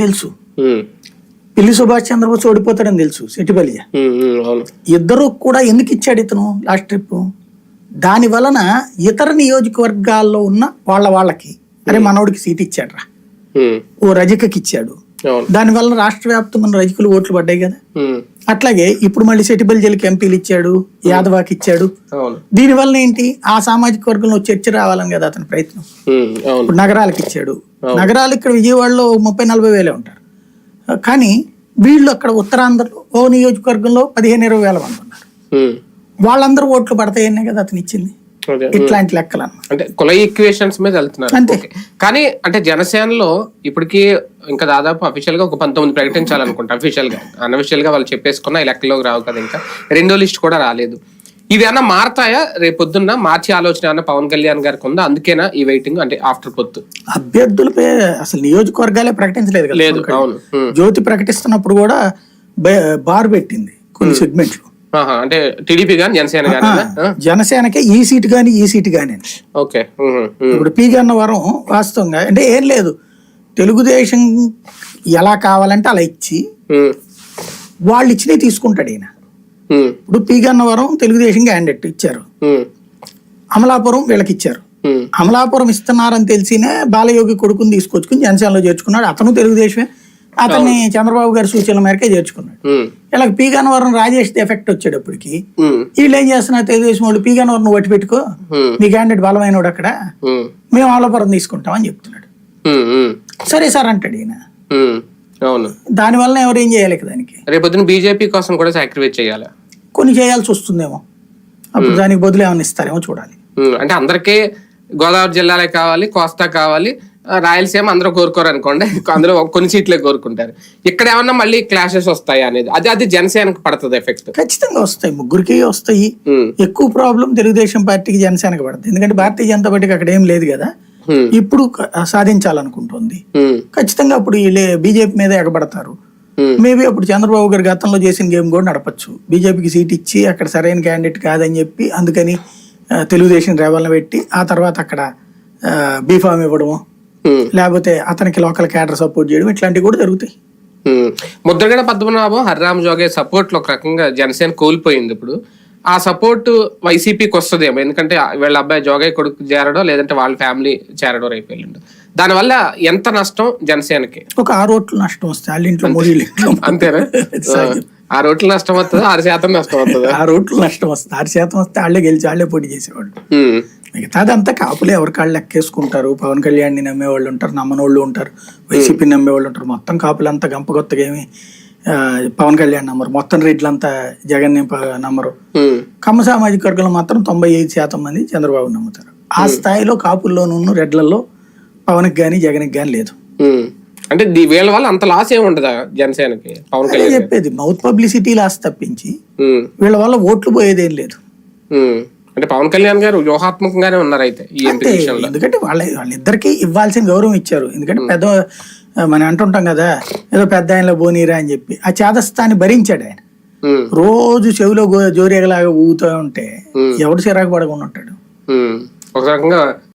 తెలుసు. పిల్లి సుభాష్ చంద్రబోస్ ఓడిపోతాడని తెలుసు అవును. ఇద్దరు కూడా ఎందుకు ఇచ్చాడు ఇతను లాస్ట్ ట్రిప్? దాని వలన ఇతర నియోజకవర్గాల్లో ఉన్న వాళ్ళ వాళ్ళకి అరే మనోడికి సీట్ ఇచ్చాడురా. ఉమ్, ఓ రజకకి ఇచ్చాడు. అవును. దాని వలన రాష్ట్ర వ్యాప్తంగా రజకులు ఓట్లు పడ్డాయి కదా. అట్లాగే ఇప్పుడు మళ్ళీ సెటిబల్ జల్కి ఎంపీలు ఇచ్చాడు యాదవాకి ఇచ్చాడు. అవును. దీని వలన ఏంటి? ఆ సామాజిక వర్గంలో చర్చ రావాలని కదా అతని ప్రయత్నం. ఇప్పుడు నగరాలకు ఇచ్చాడు. నగరాలు ఇక్కడ విజయవాడలో ముప్పై నలభై వేలే ఉంటారు. కానీ వీళ్ళు అక్కడ ఉత్తరాంధ్రలో ఓ నియోజకవర్గంలో పదిహేను ఇరవై వేల మంది ఉన్నారు. వాళ్ళందరూ ఓట్లు పడతాయనే కదా అతను ఇచ్చింది. ఇట్లాంటి లెక్కలు అంటే కుల ఈక్వేషన్స్ మీద వెళ్తున్నారు. అంతే. కానీ అంటే జనసేనలో ఇప్పటికీ ఇంకా దాదాపు అఫీషియల్గా ఒక పంతొమ్మిది ప్రకటించాలనుకుంటా అఫీషియల్గా. అన్అఫీషియల్గా వాళ్ళు చెప్పేసుకున్న ఈ లెక్కలోకి రావు కదా ఇంకా. రెండో లిస్ట్ కూడా రాలేదు. ఇవి అన్న మారతాయా? రేపు పొద్దున్న మార్చి ఆలోచన అన్న పవన్ కళ్యాణ్ గారికి ఉందా? అందుకేనా ఈ వెయిటింగ్ అంటే ఆఫ్టర్ పొత్తు. అభ్యర్థులపై అసలు నియోజకవర్గాలే ప్రకటించలేదు లేదు అవును. జ్యోతి ప్రకటిస్తున్నప్పుడు కూడా బార్ పెట్టింది కొన్ని సెగ్మెంట్లు. ఆహా, అంటే టీడీపీ గాని జనసేన గాని జనసేనకే ఈ సీట్ గాని ఈ సీట్ గాని. ఓకే. ఇప్పుడు పీ గన్నవరం వాస్తవంగా అంటే ఏం లేదు. తెలుగుదేశం ఎలా కావాలంటే అలా ఇచ్చి వాళ్ళు ఇచ్చినవి తీసుకుంటాడు ఈయన. ఇప్పుడు పీ గన్నవరం తెలుగుదేశం క్యాండిడేట్ ఇచ్చారు. అమలాపురం వీళ్ళకి ఇచ్చారు. అమలాపురం ఇస్తున్నారని తెలిసినే బాలయోగి కొడుకుని తీసుకొచ్చుకుని జనసేనలో చేర్చుకున్నాడు. అతను తెలుగుదేశమే. అతన్ని చంద్రబాబు గారి సూచనల మేరకే చేర్చుకున్నాడు. ఇలా పీ గన్నవరం రాజేష్ ఎఫెక్ట్ వచ్చేటప్పటికి వీళ్ళు ఏం చేస్తున్నారు తెలుగుదేశం వాళ్ళు? పీ గన్నవరం వట్టి పెట్టుకో. మీ క్యాండిడేట్ బలమైనడు అక్కడ. మేము అమలాపురం తీసుకుంటామని చెప్తున్నాడు. ఉమ్, ఉమ్, సరే సార్ అంటాడు ఈయన. అవును. దానివల్ల ఎవరు ఏం చేయాలి దానికి? రేపొద్దున బీజేపీ కోసం కూడా సాక్రిఫైస్ చేయాలి. కొన్ని చేయాల్సి వస్తుందేమో. అప్పుడు దానికి బదులు ఏమైనా ఇస్తారేమో చూడాలి. అంటే అందరికీ గోదావరి జిల్లాలే కావాలి కోస్తా కావాలి. రాయలసీమ అందరూ కోరుకోరు అనుకోండి. అందులో కొన్ని సీట్లే కోరుకుంటారు. ఇక్కడ ఏమన్నా మళ్ళీ క్లాషెస్ వస్తాయి అనేది? అది అది జనసేనకు పడుతుంది ఎఫెక్ట్ ఖచ్చితంగా వస్తాయి. ముగ్గురికి వస్తాయి. ఎక్కువ ప్రాబ్లం తెలుగుదేశం పార్టీకి జనసేనకి పడుతుంది. ఎందుకంటే భారతీయ జనతా పార్టీకి అక్కడ ఏం లేదు కదా. ఇప్పుడు సాధించాలనుకుంటుంది. ఖచ్చితంగా అప్పుడు బీజేపీ మీద ఎగబడతారు. మేబీ అప్పుడు చంద్రబాబు గారు గతంలో చేసిన గేమ్ కూడా నడపచ్చు. బీజేపీకి సీట్ ఇచ్చి అక్కడ సరైన క్యాండిడేట్ కాదని చెప్పి అందుకని తెలుగుదేశం రేవలను పెట్టి ఆ తర్వాత అక్కడ బీఫామ్ ఇవ్వడము లేకపోతే అతనికి లోకల్ క్యాడర్ సపోర్ట్ చేయడం ఇట్లాంటివి కూడా జరుగుతాయి. ముద్రగడ పద్మనాభం హరిరామ్ జోగే సపోర్ట్లో ఒక రకంగా జనసేన కోల్పోయింది ఇప్పుడు. ఆ సపోర్ట్ వైసీపీకి వస్తుందేమో. ఎందుకంటే వీళ్ళ అబ్బాయి జోగయ్య కొడుకు చేరడో లేదంటే వాళ్ళ ఫ్యామిలీ చేరడో రేపు వెళ్ళిండు దానివల్ల ఎంత నష్టం జనసేనకి? ఒక ఆరు ఓట్లు నష్టం వస్తాయి. వాళ్ళ ఇంట్లో అంతేనా? ఆ రోడ్లు నష్టం వస్తుంది? ఆరు శాతం నష్టం వస్తుంది? ఆరు ఓట్లు నష్టం వస్తుంది. ఆరు శాతం వస్తే వాళ్ళే గెలిచి వాళ్ళే పోటీ చేసేవాళ్ళు. మిగతాదంతా కాపులే. ఎవరి కాళ్ళు లెక్కేసుకుంటారు. పవన్ కళ్యాణ్ని నమ్మేవాళ్ళు ఉంటారు. నమ్మనోళ్ళు ఉంటారు. వైసీపీని నమ్మేవాళ్ళు ఉంటారు. మొత్తం కాపులంతా గంప కొత్తగా ఏమి పవన్ కళ్యాణ్ నమ్మరు మొత్తం రెడ్లంతా జగన్ నమ్మరు కమ్మ సామాజిక వర్గంలో మాత్రం తొంభై ఐదు శాతం మంది చంద్రబాబు నమ్ముతారు. ఆ స్థాయిలో కాపుల్లోనూ రెడ్లలో పవన్కి కానీ జగన్కి కానీ లేదు. అంటే వీళ్ళ వల్ల అంత లాస్ ఏమి ఉండదా జనసేనకి? పవన్ కళ్యాణ్ చెప్పేది. మౌత్ పబ్లిసిటీ లాస్ తప్పించి వీళ్ళ వల్ల ఓట్లు పోయేదేం లేదు. అంటే పవన్ కళ్యాణ్ గారు వ్యూహాత్మకంగానే ఉన్నారు అయితే ఈ ఎందుకంటే వాళ్ళ వాళ్ళిద్దరికి ఇవ్వాల్సిన గౌరవం ఇచ్చారు. ఎందుకంటే పెద్ద మనం అంటుంటాం కదా ఏదో పెద్ద ఆయనలో బోనీరా అని చెప్పి ఆ చేదస్థాన్ని భరించాడు ఆయన. రోజు చెవిలో జోరేగలాగా ఊగుతూ ఉంటే ఎవడు చిరాకు పడకుండా ఉంటాడు. ఒక రకంగా